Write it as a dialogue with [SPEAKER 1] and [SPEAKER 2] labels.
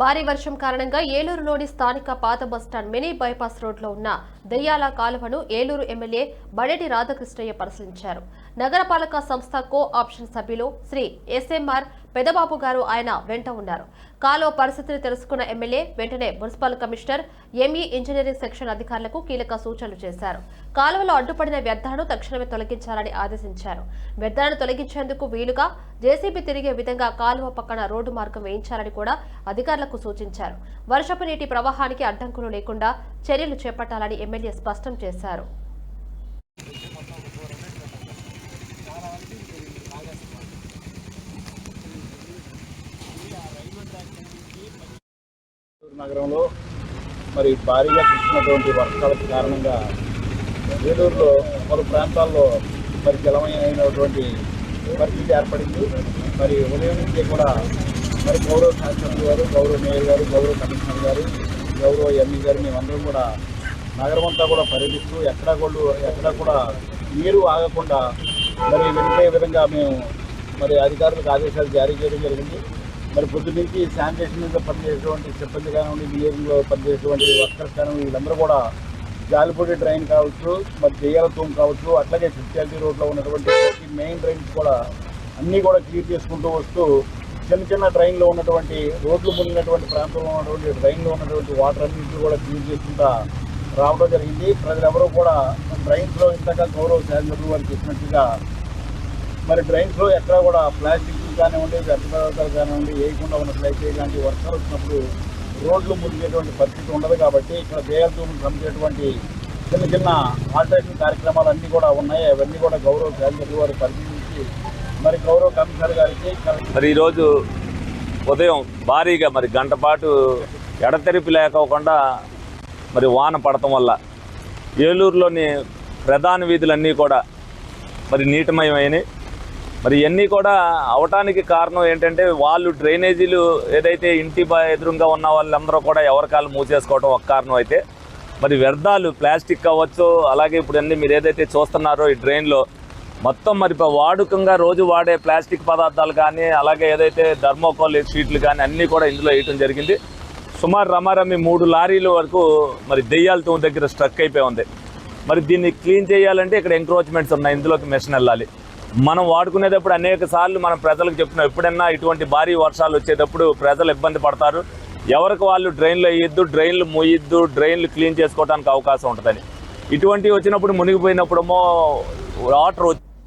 [SPEAKER 1] భారీ వర్షం కారణంగా ఏలూరులోని స్థానిక పాత బస్టాండ్ మినీ బైపాస్ రోడ్లో ఉన్న దెయ్యాల కాలువను ఏలూరు ఎమ్మెల్యే బడేటి రాధాకృష్ణయ్య పరిశీలించారు. నగరపాలక సంస్థ కో ఆప్షన్ సభ్యులు శ్రీ ఎస్ఎంఆర్ పెదబాబు గారు ఆయన వెంట ఉన్నారు. కాలువ పరిస్థితిని తెలుసుకున్న ఎమ్మెల్యే వెంటనే municipal commissioner ME engineering section అధికారులకు కీలక సూచనలు చేశారు. కాలువలో అడ్డుపడిన వ్యర్థాలను తక్షణమే తొలగించాలని ఆదేశించారు. వ్యర్థాలను తొలగించేందుకు వీలుగా జేసీబీ తిరిగే విధంగా కాలువ పక్కన రోడ్డు మార్గం వేయించాలని కూడా అధికారులకు సూచించారు. వర్షపు నీటి ప్రవాహానికి అడ్డంకులు లేకుండా చర్యలు చేపట్టాలని ఎమ్మెల్యే స్పష్టం చేశారు.
[SPEAKER 2] నగరంలో మరి భారీగా కురిసినటువంటి వర్షాలకు కారణంగా ఏలూరులో పలు ప్రాంతాల్లో మరి జలమయమైనటువంటి పరిస్థితి ఏర్పడింది. మరి ఉదయం నుంచి కూడా మరి గౌరవ శాసనసభ్యులు గారు గౌరవ మేయర్ గారు గౌరవ కమిషనర్ గారు గౌరవ ఎంఈ గారు మేమందరం కూడా నగరం అంతా కూడా పర్యటిస్తూ ఎక్కడా కూడా ఎక్కడా కూడా నీరు ఆగకుండా మరి వెళ్ళే విధంగా మేము మరి అధికారులకు ఆదేశాలు జారీ చేయడం జరిగింది. మరి పొద్దు నుంచి శానిటేషన్ మీద పనిచేసేటువంటి సిబ్బంది కానివ్వండి ఇంజనీరింగ్లో పనిచేసేటువంటి వర్కర్స్ కానివ్వండి వీళ్ళందరూ కూడా జాలిపూడి డ్రైన్ కావచ్చు మరి దెయ్యాల కావచ్చు అట్లాగే స్పెషాలిటీ రోడ్లో ఉన్నటువంటి మెయిన్ డ్రైన్స్ కూడా అన్నీ కూడా క్లియర్ చేసుకుంటూ వస్తూ చిన్న చిన్న డ్రైన్లో ఉన్నటువంటి రోడ్లు మునిగినటువంటి ప్రాంతంలో ఉన్నటువంటి డ్రైన్లో ఉన్నటువంటి వాటర్ అన్నింటినీ కూడా క్లియర్ చేసుకుంటా రావడం జరిగింది. ప్రజలెవరూ కూడా డ్రైన్స్లో ఇంతగా గౌరవ శాసనసభ్యులు వారు చెప్పినట్టుగా మరి డ్రైన్స్లో ఎక్కడ కూడా ప్లాస్టిక్ కానివ్వండి వ్యర్థ పదార్థాలు కానివ్వండి వేయకుండా ఉన్నట్లయితే ఇలాంటి వర్షాలు వచ్చినప్పుడు రోడ్లు మురిగేటువంటి పరిస్థితి ఉండదు కాబట్టి ఇక్కడ దేయాలతో సంబంధించినటువంటి చిన్న చిన్న ఆల్టరేషన్ కార్యక్రమాలు అన్నీ కూడా ఉన్నాయి. అవన్నీ కూడా గౌరవ శాసనసభ్యులు వారు పరిశీలించి మరి గౌరవ కమిషనర్ గారికి
[SPEAKER 3] మరి ఈరోజు ఉదయం భారీగా మరి గంట పాటు ఎడతెరిపి లేకోకుండా మరి వాన పడటం వల్ల ఏలూరులోని ప్రధాన వీధులన్నీ కూడా మరి నీటిమయమైనవి. మరి ఇవన్నీ కూడా అవటానికి కారణం ఏంటంటే వాళ్ళు డ్రైనేజీలు ఏదైతే ఇంటి ఎదురుగా ఉన్న వాళ్ళందరూ కూడా ఎవరికాలు మూసేసుకోవడం ఒక కారణం అయితే. మరి వ్యర్థాలు ప్లాస్టిక్ కావచ్చు అలాగే ఇప్పుడు అన్ని మీరు ఏదైతే చూస్తున్నారో ఈ డ్రైన్లో మొత్తం మరి ఇప్పుడు వాడుకంగా రోజు వాడే ప్లాస్టిక్ పదార్థాలు కానీ అలాగే ఏదైతే ధర్మోకోల్ షీట్లు కానీ అన్నీ కూడా ఇందులో వేయటం జరిగింది. సుమారు రమారమి మూడు లారీల వరకు మరి దెయ్యాలతో దగ్గర స్ట్రక్ అయిపోయి ఉంది. మరి దీన్ని క్లీన్ చేయాలంటే ఇక్కడ ఎంక్రోచ్మెంట్స్ ఉన్నాయి. ఇందులోకి మెషిన్ వెళ్ళాలి. మనం వాడుకునేటప్పుడు అనేక సార్లు మనం ప్రజలకు చెప్తున్నాం ఎప్పుడన్నా ఇటువంటి భారీ వర్షాలు వచ్చేటప్పుడు ప్రజలు ఇబ్బంది పడతారు. ఎవరికి వాళ్ళు డ్రైన్లు వేయొద్దు డ్రైన్లు మూయొద్దు డ్రైన్లు క్లీన్ చేసుకోవడానికి అవకాశం ఉంటుందని. ఇటువంటివి వచ్చినప్పుడు మునిగిపోయినప్పుడేమో వాటర్ వచ్చి